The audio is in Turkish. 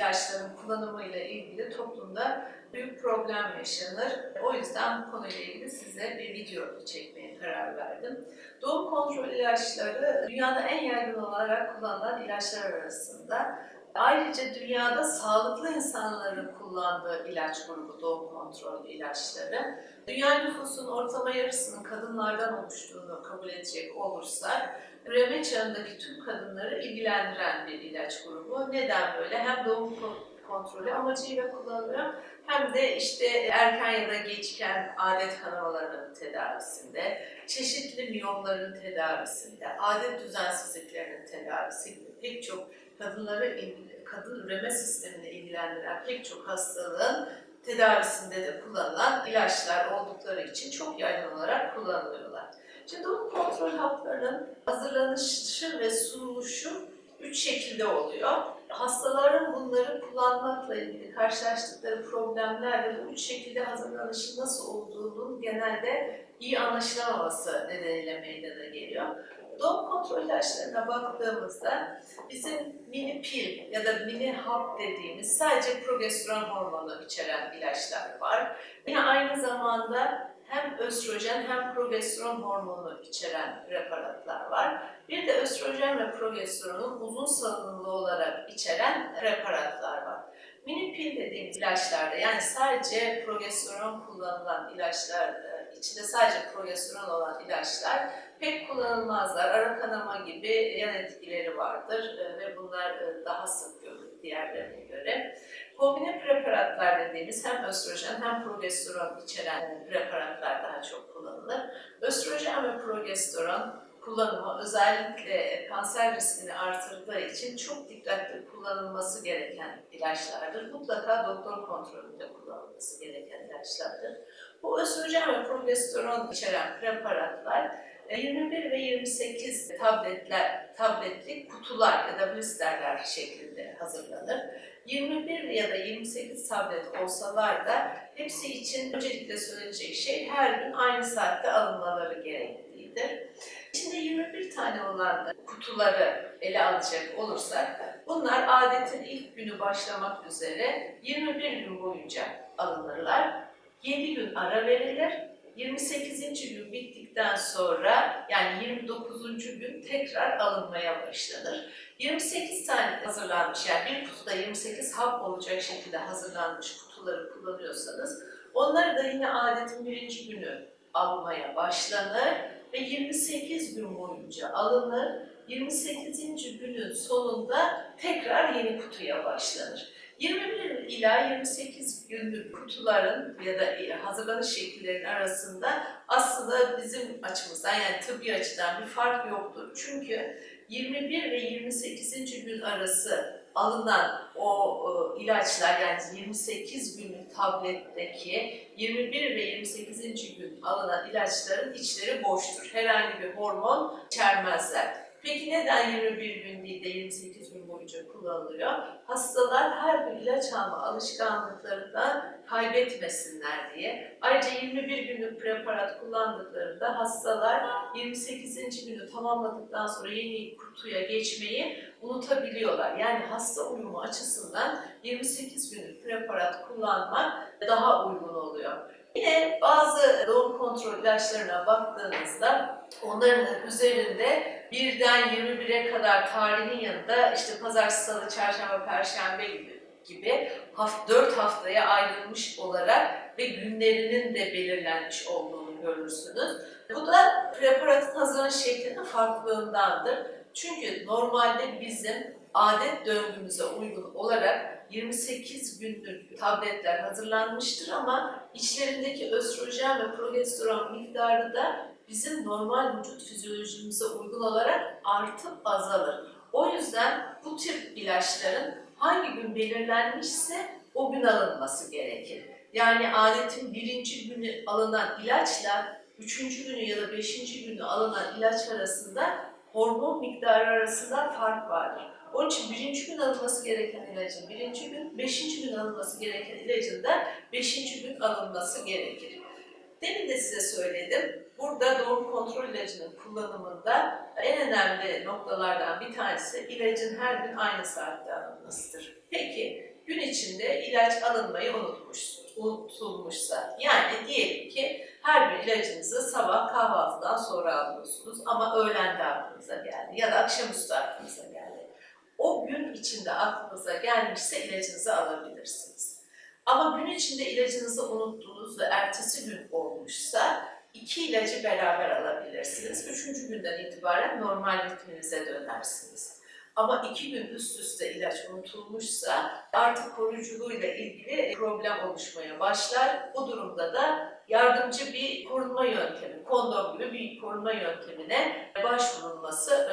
ilaçların kullanımıyla ilgili toplumda büyük problem yaşanır. O yüzden bu konuyla ilgili size bir video çekmeye karar verdim. Doğum kontrol ilaçları dünyada en yaygın olarak kullanılan ilaçlar arasında Ayrıca dünyada sağlıklı insanların kullandığı ilaç grubu doğum kontrol ilaçları. Dünya nüfusunun ortalama yarısının kadınlardan oluştuğunu kabul edecek olursak, üreme çağındaki tüm kadınları ilgilendiren bir ilaç grubu. Neden böyle? Hem doğum ko- kontrolü amacıyla kullanılıyor, hem de işte erken ya da geçken adet kanamalarının tedavisinde, çeşitli miyomların tedavisinde, adet düzensizliklerinin tedavisi gibi pek çok kadınları kadın üreme sistemini ilgilendiren pek çok hastalığın tedavisinde de kullanılan ilaçlar oldukları için çok yaygın olarak kullanılıyorlar. Şimdi doğum kontrol haplarının hazırlanışı ve sunuluşu üç şekilde oluyor. Hastaların bunları kullanmakla ilgili karşılaştıkları problemlerle bu üç şekilde hazırlanışı nasıl olduğunun genelde iyi anlaşılamaması nedeniyle meydana geliyor. Doğum kontrol ilaçlarına baktığımızda bizim mini pil ya da mini hap dediğimiz sadece progesteron hormonu içeren ilaçlar var. Yine aynı zamanda hem östrojen hem progesteron hormonu içeren preparatlar var. Bir de östrojen ve progesteronun uzun salınımlı olarak içeren preparatlar var. Mini pil dediğimiz ilaçlarda yani sadece progesteron kullanılan ilaçlar, e, içinde sadece progesteron olan ilaçlar pek kullanılmazlar. Ara kanama gibi yan etkileri vardır e, ve bunlar e, daha sık görülür diğerlerine göre. Kombine preparatlar dediğimiz hem östrojen hem progesteron içeren preparatlar daha çok kullanılır. Östrojen ve progesteron kullanımı özellikle kanser riskini artırdığı için çok dikkatli kullanılması gereken ilaçlardır. Mutlaka doktor kontrolünde kullanılması gereken ilaçlardır. Bu östrojen ve progesteron içeren preparatlar 21 ve 28 tabletler, tabletlik kutular ya da blisterler şeklinde hazırlanır. 21 ya da 28 tablet olsalar da hepsi için öncelikle söyleyecek şey her gün aynı saatte alınmaları gerektiğidir. İçinde 21 tane olan kutuları ele alacak olursak bunlar adetin ilk günü başlamak üzere 21 gün boyunca alınırlar. 7 gün ara verilir. 28. gün bittikten sonra yani 29. gün tekrar alınmaya başlanır. 28 tane hazırlanmış yani bir kutuda 28 hap olacak şekilde hazırlanmış kutuları kullanıyorsanız onları da yine adetin birinci günü almaya başlanır ve 28 gün boyunca alınır. 28. günün sonunda tekrar yeni kutuya başlanır. 21 ila 28 günlük kutuların ya da hazırlanış şekillerinin arasında aslında bizim açımızdan yani tıbbi açıdan bir fark yoktur. Çünkü 21 ve 28. gün arası alınan o e, ilaçlar yani 28 günlük tabletteki 21 ve 28. gün alınan ilaçların içleri boştur. Herhangi bir hormon içermezler. Peki neden 21 gün değil de 28 gün boyunca kullanılıyor? Hastalar her gün ilaç alma alışkanlıklarından kaybetmesinler diye. Ayrıca 21 günlük preparat kullandıklarında hastalar 28. günü tamamladıktan sonra yeni kutuya geçmeyi unutabiliyorlar. Yani hasta uyumu açısından 28 günlük preparat kullanmak daha uygun oluyor. Yine bazı doğum kontrol ilaçlarına baktığınızda onların üzerinde birden 21'e kadar tarihin yanında işte pazartesi, salı, çarşamba, perşembe gibi gibi haft 4 haftaya ayrılmış olarak ve günlerinin de belirlenmiş olduğunu görürsünüz. Bu da preparatın hazırlanış şeklinin farklılığındandır. Çünkü normalde bizim adet döngümüze uygun olarak 28 günlük tabletler hazırlanmıştır ama içlerindeki östrojen ve progesteron miktarı da bizim normal vücut fizyolojimize uygun olarak artıp azalır. O yüzden bu tip ilaçların hangi gün belirlenmişse o gün alınması gerekir. Yani adetin birinci günü alınan ilaçla üçüncü günü ya da beşinci günü alınan ilaç arasında hormon miktarı arasında fark vardır. Onun için birinci gün alınması gereken ilacın birinci gün, beşinci gün alınması gereken ilacın da beşinci gün alınması gerekir. Demin de size söyledim. Burada doğum kontrol ilacının kullanımında en önemli noktalardan bir tanesi ilacın her gün aynı saatte alınmasıdır. Peki gün içinde ilaç alınmayı unutmuş, unutulmuşsa, yani diyelim ki her bir ilacınızı sabah kahvaltıdan sonra alıyorsunuz ama öğlen de aklınıza geldi ya da akşamüstü aklınıza geldi. O gün içinde aklınıza gelmişse ilacınızı alabilirsiniz. Ama gün içinde ilacınızı unuttunuz ve ertesi gün olmuşsa iki ilacı beraber alabilirsiniz. Üçüncü günden itibaren normal ritminize dönersiniz. Ama iki gün üst üste ilaç unutulmuşsa artık koruyuculuğuyla ilgili problem oluşmaya başlar. Bu durumda da yardımcı bir korunma yöntemi, kondom gibi bir korunma yöntemine başvurulması